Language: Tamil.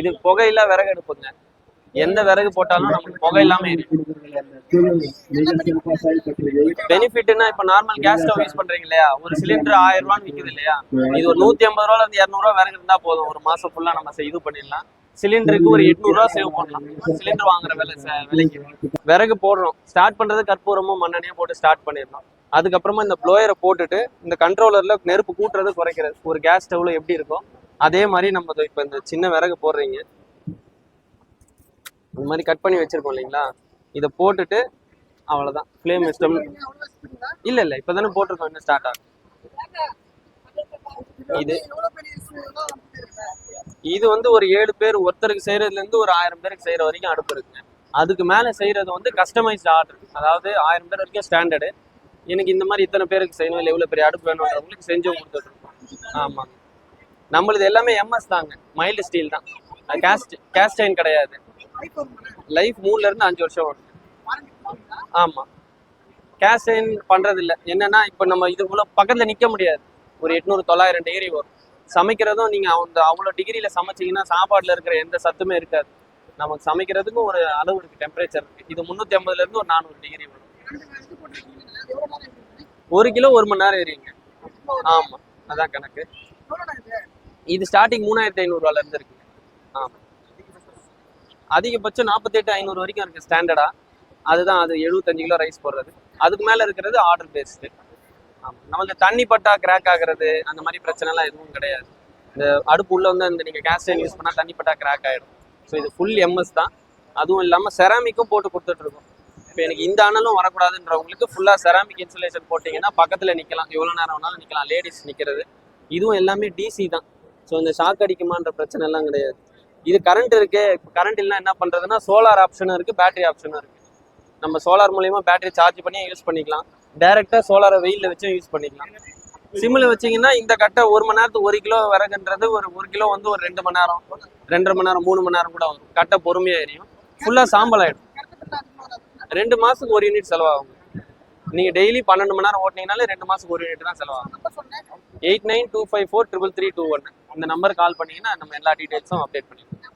இது புகையில விறகு எடுப்புங்க. எந்த விறகு போட்டாலும் நமக்கு புகை இல்லாம பெனிஃபிட்னா இப்ப நார்மல் கேஸ் ஸ்டவ் யூஸ் பண்றீங்க இல்லையா? ஒரு சிலிண்டர் ஆயிரம் ரூபான்னு விக்குது இல்லையா? இது ஒரு நூத்தி ஐம்பது ரூபால இருந்து இருநூறு ரூபா விறகு இருந்தா போதும். ஒரு மாசம் ஃபுல்லா நம்ம இது பண்ணிடலாம். சிலிண்டருக்கு ஒரு எட்நூறு ரூபா சேவ் பண்ணலாம். சிலிண்டர் வாங்குற விலை விலைக்கு. விறகு போடுறோம். ஸ்டார்ட் பண்றது கற்பூரமும் மண்ணெண்ணையும் போட்டு ஸ்டார்ட் பண்ணிடலாம். அதுக்கப்புறமா இந்த ப்ளோயரை போட்டுட்டு இந்த கண்ட்ரோலர்ல நெருப்பு கூட்டுறது குறைக்கிறது. ஒரு கேஸ் ஸ்டவ்ல எப்படி இருக்கும் அதே மாதிரி நம்ம இப்ப இந்த சின்ன விறகு போடுறீங்க. இந்த மாதிரி கட் பண்ணி வச்சிருக்கோம் இல்லைங்களா? இதை போட்டுட்டு அவ்வளவுதான். ஃப்ளேம் சிஸ்டம் இல்ல இல்ல இப்பதானே போட்டிருக்கோம் இன்னும் ஸ்டார்ட் ஆகும் இது இது வந்து ஒரு ஏழு பேர் ஒருத்தருக்கு செய்யறதுல இருந்து ஒரு ஆயிரம் பேருக்கு செய்யற வரைக்கும் அடுப்பு இருக்குங்க. அதுக்கு மேல செய்யறது வந்து கஸ்டமைஸ்ட் ஆர்டர் அதாவது ஆயிரம் பேர் வரைக்கும் ஸ்டாண்டர்டு எனக்கு இந்த மாதிரி இத்தனை பேருக்கு செய்யணும் இல்லை இவ்வளவு பெரிய அடுப்பு வேணுன்றவங்களுக்கு செஞ்சு கொடுத்துட்ருக்கோம். ஆமாங்க. நம்மளது எல்லாமே எம்எஸ் தாங்க. மைல்டு ஸ்டீல் தான். கேஸ்ட் கேஸ்டைன் கிடையாது. லைஃப் மூணுல இருந்து அஞ்சு வருஷம் வரும் ஆமா. கேஸ்டைன் அயன் பண்றது இல்ல என்னன்னா இப்போ நம்ம இதுக்குள்ள பக்கத்துல நிக்க முடியாது. ஒரு எட்நூறு தொள்ளாயிரம் டிகிரி வரும். சமைக்கிறதும் நீங்க அந்த அவ்வளோ டிகிரியில சமைச்சீங்கன்னா சாப்பாடுல இருக்கிற எந்த சத்துமே இருக்காது. நமக்கு சமைக்கிறதுக்கும் ஒரு அளவு இருக்கு டெம்பரேச்சர் இருக்கு. இது முந்நூற்றி ஐம்பதுல இருந்து ஒரு நானூறு டிகிரி வரும். ஒரு கிலோ ஒரு மணி நேரம் எரியுங்க ஆமா. அதான் கணக்கு. இது ஸ்டார்டிங் மூணாயிரத்தி ஐநூறுவால இருந்து இருக்கு அதிகபட்சம் நாற்பத்தெட்டு ஐநூறு வரைக்கும் இருக்கு ஸ்டாண்டர்டா அதுதான் அது எழுபத்தஞ்சு கிலோ ரைஸ் போடுறது. அதுக்கு மேல இருக்கிறது ஆர்டர் பேஸ்டு ஆமாம் நம்மளுக்கு தண்ணி பட்டா கிராக் ஆகிறது அந்த மாதிரி பிரச்சனை எல்லாம் எதுவும் கிடையாது. இந்த அடுப்பு உள்ள வந்து அந்த நீங்க கேஸ்டைன் யூஸ் பண்ணா தண்ணி பட்டா கிராக் ஆயிடும். ஸோ இது ஃபுல் எம்எஸ் தான். அதுவும் இல்லாம செராமிக்கும் போட்டு கொடுத்துட்டு இருக்கோம். இப்போ எனக்கு இந்த அனலும் வரக்கூடாதுன்றவங்களுக்கு ஃபுல்லாக செராமிக் இன்சுலேஷன் போட்டிங்கன்னா பக்கத்தில் நிற்கலாம் எவ்வளோ நேரம் வேணாலும் நிற்கலாம் லேடிஸ் நிற்கிறது இதுவும் எல்லாமே டிசி தான். ஸோ இந்த ஷாக் அடிக்குமான்ற பிரச்சனை எல்லாம் கிடையாது. இது கரண்ட் இருக்கு கரண்ட் இல்லைன்னா என்ன பண்றதுன்னா சோலார் ஆப்ஷனும் இருக்கு பேட்டரி ஆப்ஷனும் இருக்கு. நம்ம சோலார் மூலயமா பேட்டரி சார்ஜ் பண்ணி யூஸ் பண்ணிக்கலாம். டைரெக்டாக சோலாரை வெயில்ல வச்சும் யூஸ் பண்ணிக்கலாம். சிம்மில் வச்சீங்கன்னா இந்த கட்டை ஒரு மணி நேரத்துக்கு ஒரு கிலோ விறகுன்றது ஒரு ஒரு கிலோ வந்து ஒரு ரெண்டு மணி நேரம் ரெண்டரை மணி நேரம் மூணு மணி நேரம் கூட வரும். கட்டை பொறுமையாக எரியும். ஃபுல்லாக சாம்பல் ஆகிடும் ரெண்டு மாசத்துக்கு ஒரு யூனிட் செலவாகும். நீங்கள் டெய்லி பன்னெண்டு மணி நேரம் ஓட்டினீங்கனாலே ரெண்டு மாதத்துக்கு ஒரு யூனிட் தான் செலவாகும். Eight nine two five four triple three two one இந்த நம்பர் கால் பண்ணீங்கன்னா நம்ம எல்லா டீடைல்ஸும் அப்டேட் பண்ணிடுவோம்